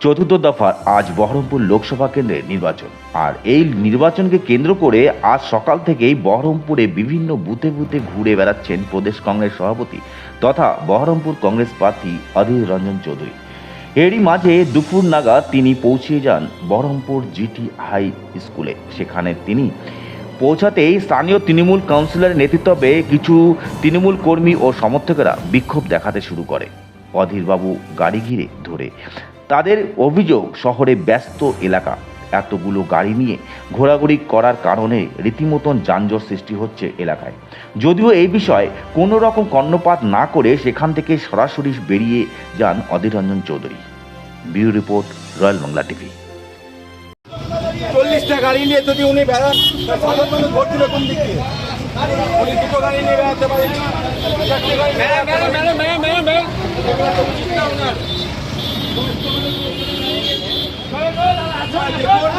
চতুর্থ দফার আজ বহরমপুর লোকসভা কেন্দ্রে নির্বাচন। আর এই নির্বাচনকে কেন্দ্র করে আজ সকাল থেকেই বহরমপুরে বিভিন্ন বুথে বুথে ঘুরে বেড়াচ্ছেন প্রদেশ কংগ্রেস সভাপতি তথা বহরমপুর কংগ্রেস প্রার্থী অধীর রঞ্জন চৌধুরী। এরই মাঝে দুপুর নাগাদ তিনি পৌঁছে যান বহরমপুর জিটি হাই স্কুলে। সেখানে তিনি পৌঁছাতেই স্থানীয় তৃণমূল কাউন্সিলরের নেতৃত্বে কিছু তৃণমূল কর্মী ও সমর্থকেরা বিক্ষোভ দেখাতে শুরু করে। অধীরবাবু গাড়ি ঘিরে ধরে তাদের অভিযোগ শহরে ব্যস্ত এলাকা। এতগুলো গাড়ি নিয়ে ঘোরাঘুরি করার কারণে রীতিমতন যানজট সৃষ্টি হচ্ছে এলাকায়। যদিও এই বিষয়ে কোনো রকম কর্ণপাত না করে সেখান থেকে সরাসরি বেরিয়ে যান অধীর রঞ্জন চৌধুরী। বিউ রিপোর্ট রয়্যাল বাংলা টিভি। চল্লিশটা গাড়ি নিয়ে যদি উনি বেড়ান কোন দিক উনি দুটো গাড়ি নিয়ে বেড়াতে পারেন চারটে গাড়ি নিয়ে বেড়াতে পারেন। এগুলো তো উচিত না ওনার। দেখুন,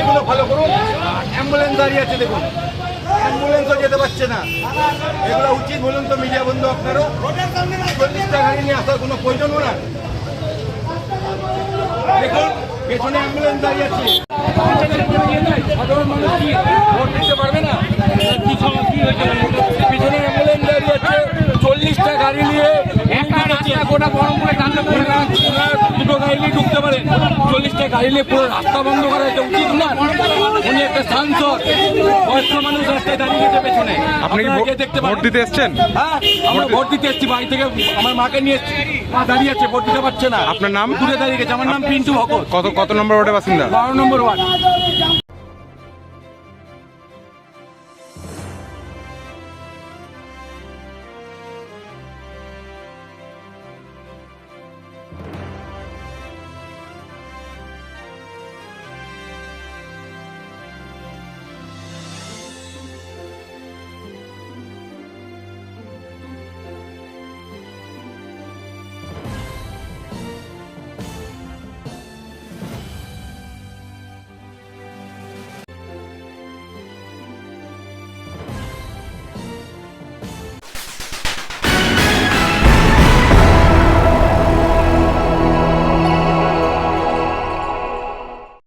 এগুলো করুন। অ্যাম্বুলেন্স দাঁড়িয়ে আছে, দেখুন। যেতে পারছে না। এগুলো উচিত বলুন তো চল্লিশটা গাড়ি নিয়ে আসার কোনো না? দেখুন, পেছনে অ্যাম্বুলেন্স দাঁড়িয়ে আছে। সাধারণ মানুষ ভোট দিতে পারবে না? পিছনে অ্যাম্বুলেন্স দাঁড়িয়ে আছে। গাড়ি নিয়ে গোটা বহরমপুরে কান্না করে গাড়ি নিয়ে ঢুকতে পারেন চল্লিশটা গাড়ি নিয়ে পুরো রাস্তা বন্ধ করা এটা উচিত না। উনি একটা সাংসদ বয়স্ক মানুষ রাস্তায় দাঁড়িয়ে গেছে পেছনে। আপনি দেখতে। ভোট দিতে এসছেন? হ্যাঁ আমরা ভোট দিতে এসছি বাড়ি থেকে আমার মাকে নিয়ে এসছি। মা দাঁড়িয়ে আছে ভোট দিতে পারছে না। আপনার নাম? দূরে দাঁড়িয়ে গেছে আমার নাম পিন্টু ভকত। কত কত নম্বর ওয়ার্ডে বাসিন্দা? বারো নম্বর ওয়ার্ড।